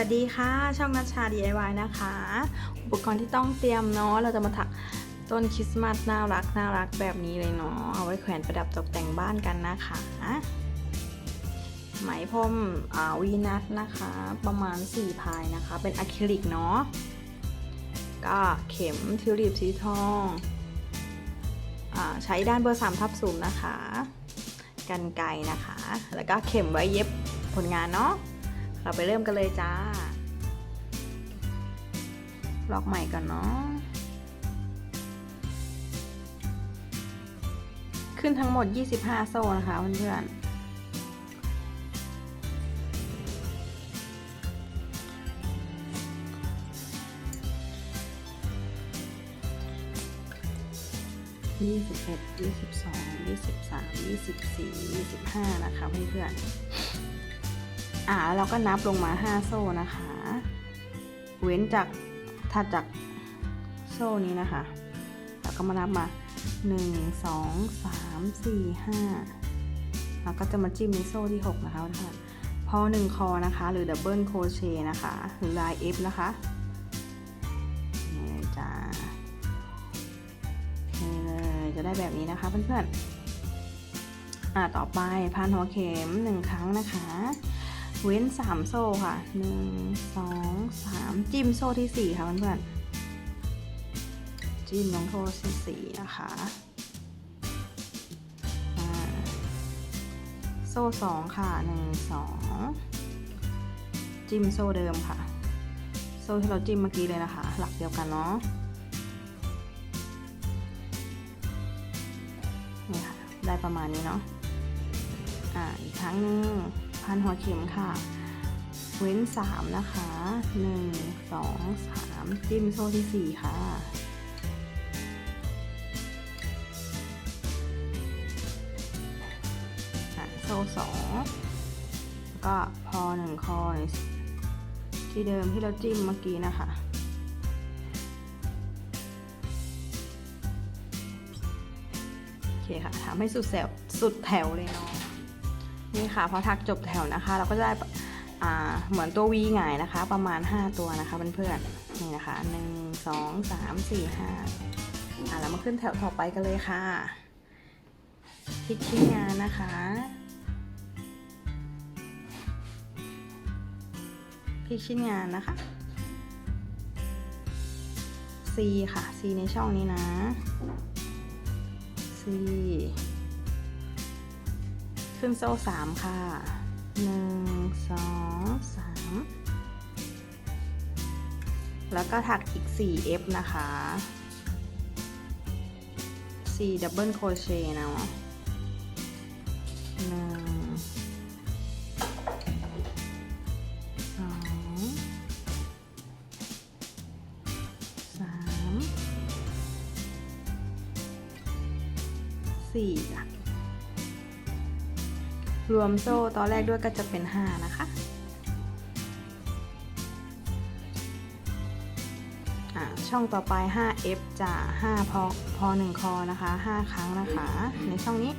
วัสดีค่ะ ช่องนัชชา DIY นะคะ อุปกรณ์ที่ต้องเตรียมเนาะเราจะมาถักต้นคริสต์มาสน่ารักน่ารักแบบนี้เลยเนาะเอาไว้แขวนประดับตกแต่งบ้านกันนะคะไหมพรมวีนัทนะคะ ประมาณ 4 พายนะคะ เป็นอะคริลิกเนาะก็เข็มทิวลิปสีทองอาใช้ด้านเบอร์3ทับศูนย์นะคะกันไกนะคะ แล้วก็เข็มไว้เย็บผลงานเนาะ เราไปเริ่มกันเลยจ้า ล็อกใหม่ก่อนเนาะ ขึ้นทั้งหมด 25 โซ่นะคะเพื่อนๆยี่สิบเอ็ดยี่สิบสองยี่สิบสามยี่สิบสี่ยี่สิบห้านะคะเพื่อนๆ อ่าเราก็นับลงมา 5 โซ่นะคะ เว้นจากถัดจากโซ่นี้นะคะแล้วก็มานับมา 1 2 3 4 5แล้วก็จะมาจิ้มในโซ่ที่ 6 นะคะทุกคนพอ 1 คอนะคะ หรือดับเบิลโคเชนะคะ หรือลาย F นะคะนี่เลยจ้านี่เลยจะได้แบบนี้นะคะเพื่อนๆอ่าต่อไปพันหัวเข็ม 1 ครั้งนะคะ เว้น 3 โซ่ค่ะ 1 2 3 จิ้มโซ่ที่ 4 ค่ะเพื่อนๆ จิ้มลงโซ่ที่4นะคะอ่าโซ่ 2 ค่ะ 1 2 จิ้มโซ่เดิมค่ะ โซ่ที่เราจิ้มเมื่อกี้เลยนะคะ หลักเดียวกันเนาะนี่ค่ะ ได้ประมาณนี้เนาะ อ่า อีกครั้งหนึ่ง พันหัวเข็มค่ะ เว้น 3 นะคะ 1 2 3 จิ้มโซ่ที่ 4 ค่ะอะโซ่สองแล้วก็พอหนึ่งคอที่เดิมที่เราจิ้มเมื่อกี้นะคะโอเคค่ะทำให้สุดแถวสุดแถวเลยเนาะ นี่ค่ะพอถักจบแถวนะคะ เราก็จะได้เหมือนตัววีหงายนะคะ ประมาณ 5 ตัวนะคะเพื่อนๆนี่นะคะ 1 2 3 4 5อ่าเรามาขึ้นแถวต่อไปกันเลยค่ะพิกชิ้นงานนะคะพลิกชิ้นงานนะคะ C ค่ะ C ในช่องนี้นะ C ขึ้นโซ่สามค่ะหนึ่งสองสามแล้วก็ถักอีก 4 F นะคะ4ดับเบิลโคเชต์เนะหนึ่งสองสามสี่จ้ะ รวมโซ่ตอนแรกด้วยก็จะเป็น 5 นะคะอ่าช่องต่อไป 5F จะ5พอพอ1คอนะคะ 5 ครั้งนะคะ ในช่องนี้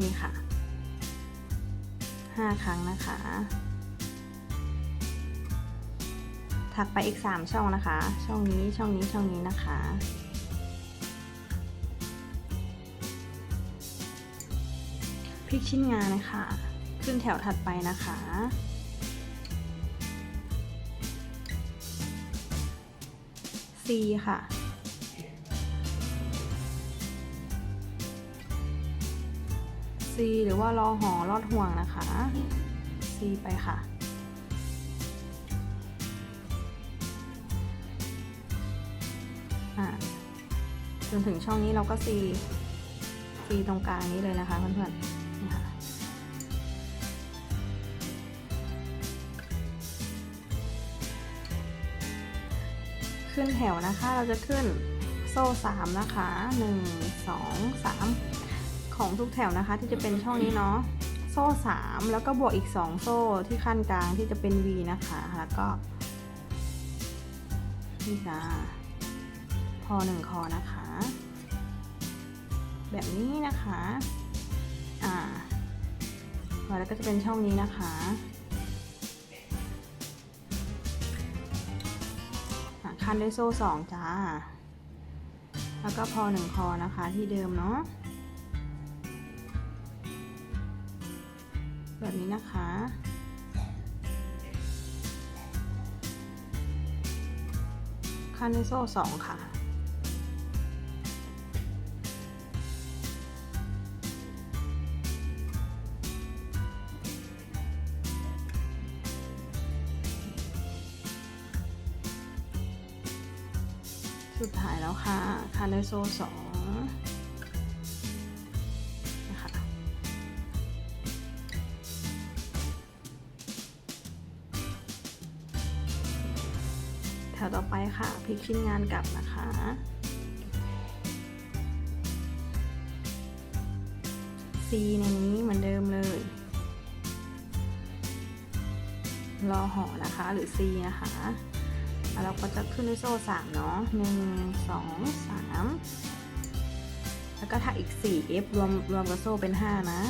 นี่ค่ะ 5 ครั้งนะคะ ถักไปอีก 3 ช่องนะคะ ช่องนี้ช่องนี้ช่องนี้นะคะ พลิกชิ้นงานนะคะขึ้นแถวถัดไปนะคะ C ค่ะ หรือว่ารอหอรอดห่วงนะคะ C ไปค่ะ จนถึงช่องนี้เราก็ C C ตรงกลางนี้เลยนะคะเพื่อนๆนี่ค่ะขึ้นแถวนะคะเราจะขึ้นโซ่สามนะคะหนึ่งสองสาม ของทุกแถวนะคะ ที่จะเป็นช่องนี้เนาะโซ่สามแล้วก็บวกอีกสองโซ่ที่ขั้นกลางที่จะเป็น V นะคะ แล้วก็นี่จ้าพอหนึ่งคอนะคะ แบบนี้นะคะอ่าแล้วก็จะเป็นช่องนี้นะคะอะคันด้วยโซ่สองจ้า แล้วก็พอหนึ่งคอนะคะที่เดิมเนาะ แบบนี้นะคะคันด้วยโซ่สองค่ะ สุดท้ายแล้วค่ะคันด้วยโซ่สอง ชิ้นงานกลับนะคะ C ในนี้เหมือนเดิมเลย รอหอนะคะหรือ C นะคะแล้วเราก็จะขึ้นด้วยโซ่สามเนาะหนึ่งสองสามแล้วก็ถักอีกสี่ F รวมรวมกับโซ่เป็นห้านะ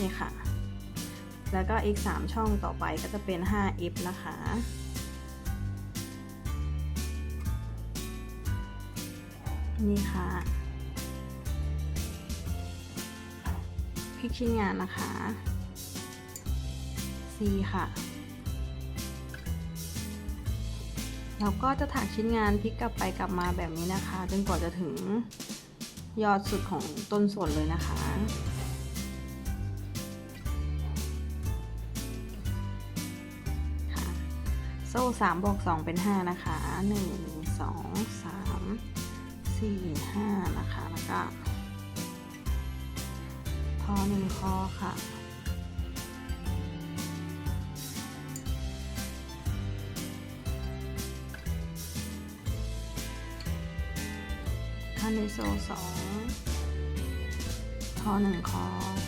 นี่ค่ะ แล้วก็อีก 3 ช่องต่อไปก็จะเป็น 5F นะคะ นี่ค่ะพลิกชิ้นงานนะคะ C ค่ะเราก็จะถักชิ้นงานพลิกกลับไปกลับมาแบบนี้นะคะ จนกว่าจะถึงยอดสุดของต้นส่วนเลยนะคะ โซ่สามบวกสองเป็นห้านะคะหนึ่งสองสามสี่ห้านะคะ แล้วก็พอหนึ่งคอค่ะขั้นในโซ่สองพอหนึ่งคอ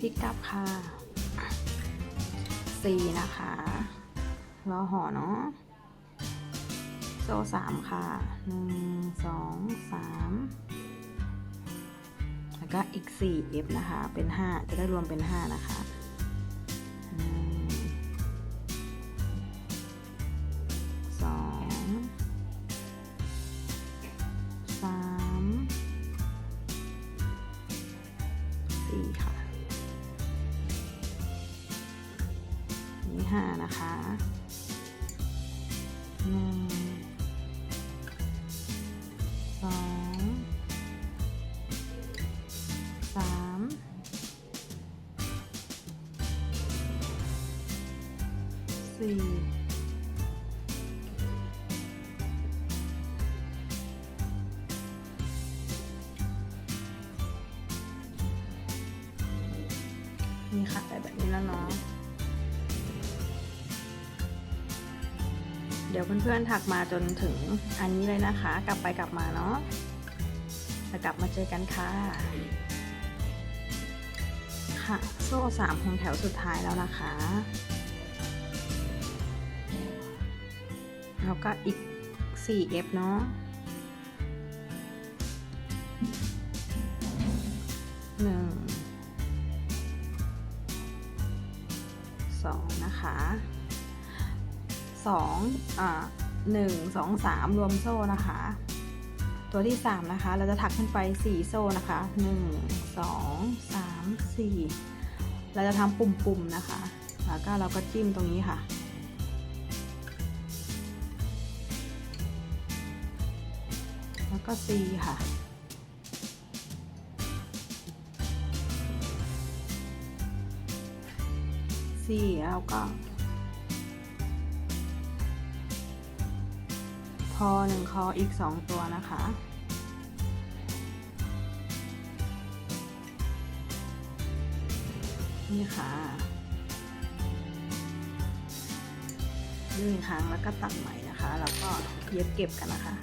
พิกับค่ะสี่นะคะรอห่อเนาะโซ่สามค่ะหนึ่งสองสามแล้วก็อีกสี่ F นะคะ เป็นห้าจะได้รวมเป็นห้านะคะ สี่นี่ค่ะได้แบบนี้แล้วเนาะ เดี๋ยวเพื่อนๆถักมาจนถึงอันนี้เลยนะคะ กลับไปกลับมาเนาะแล้วกลับมาเจอกันค่ะ ค่ะ โซ่สามของแถวสุดท้ายแล้วนะคะ แล้วก็อีก 4F เนาะหนึ่งสองนะคะสองอ่าหนึ่งสองสามรวมโซ่นะคะ ตัวที่3นะคะ เราจะถักขึ้นไป4โซ่นะคะ1 2 3 4เราจะทำปุ่มๆนะคะ แล้วก็เราก็จิ้มตรงนี้ค่ะ ก็ C ค่ะ C แล้วก็ พอหนึ่งคออีก2ตัวนะคะนี่ค่ะยื่นครั้งแล้วก็ตัดใหม่นะคะ แล้วก็เย็บเก็บกันนะคะ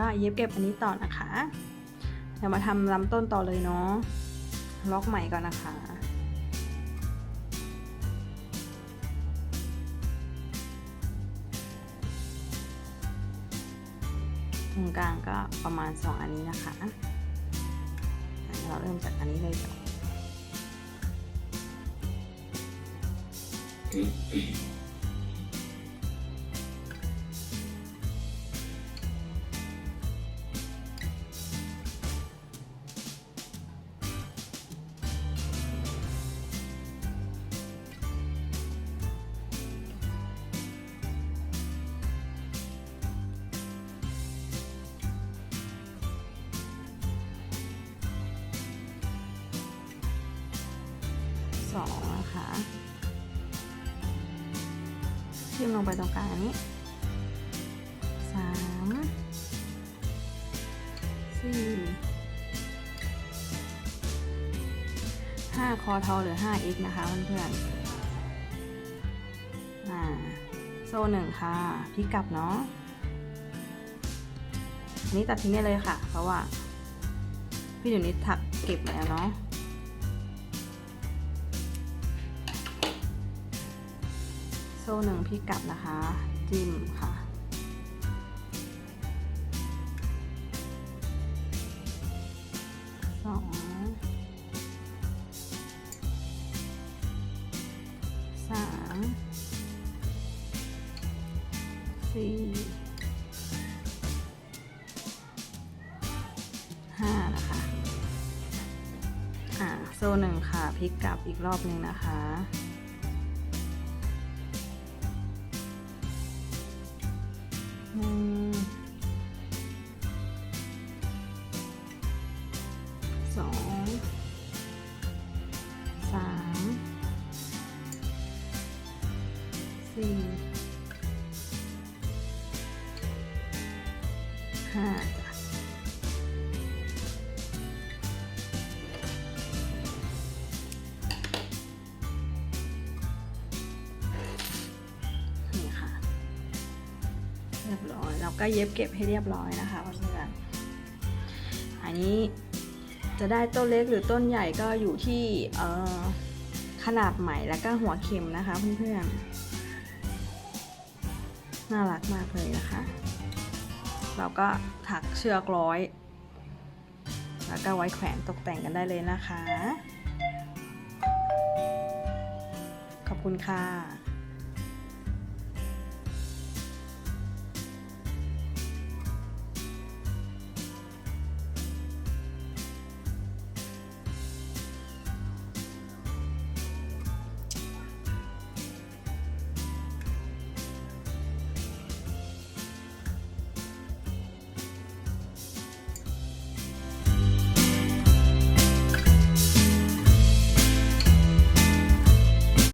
ก็เย็บเก็บอันนี้ต่อนะคะ เดี๋ยวมาทำลำต้นต่อเลยเนาะ ล็อกใหม่ก่อนนะคะตรงกลางก็ประมาณ 2 อันนี้นะคะเราเริ่มจากอันนี้เลยจ้ะ สองนะคะทิ่มลงไปตรงกลางอันนี้สามสี่ห้าคอเทอหรือห้า x นะคะเพื่อนๆโซ่หนึ่งค่ะพลิกกลับเนาะอันนี้ตัดทิ้งได้เลยค่ะ เพราะว่า พี่อยู่นี้ถักเก็บแล้วเนาะ โซ่หนึ่งพี่กลับนะคะ จิ้มค่ะสองสามสี่ห้านะคะ อ่าโซ่หนึ่งค่ะพลิกกลับอีกรอบหนึ่งนะคะ รียบร้อยเราก็เย็บเก็บให้เรียบร้อยนะคะเพื่อนๆอันนี้จะได้ต้นเล็กหรือต้นใหญ่ก็อยู่ที่เออขนาดไหมแล้วก็หัวเข็มนะคะเพื่อนๆน่ารักมากเลยนะคะ เราก็ถักเชือกร้อย แล้วก็ไว้แขวนตกแต่งกันได้เลยนะคะ ขอบคุณค่ะ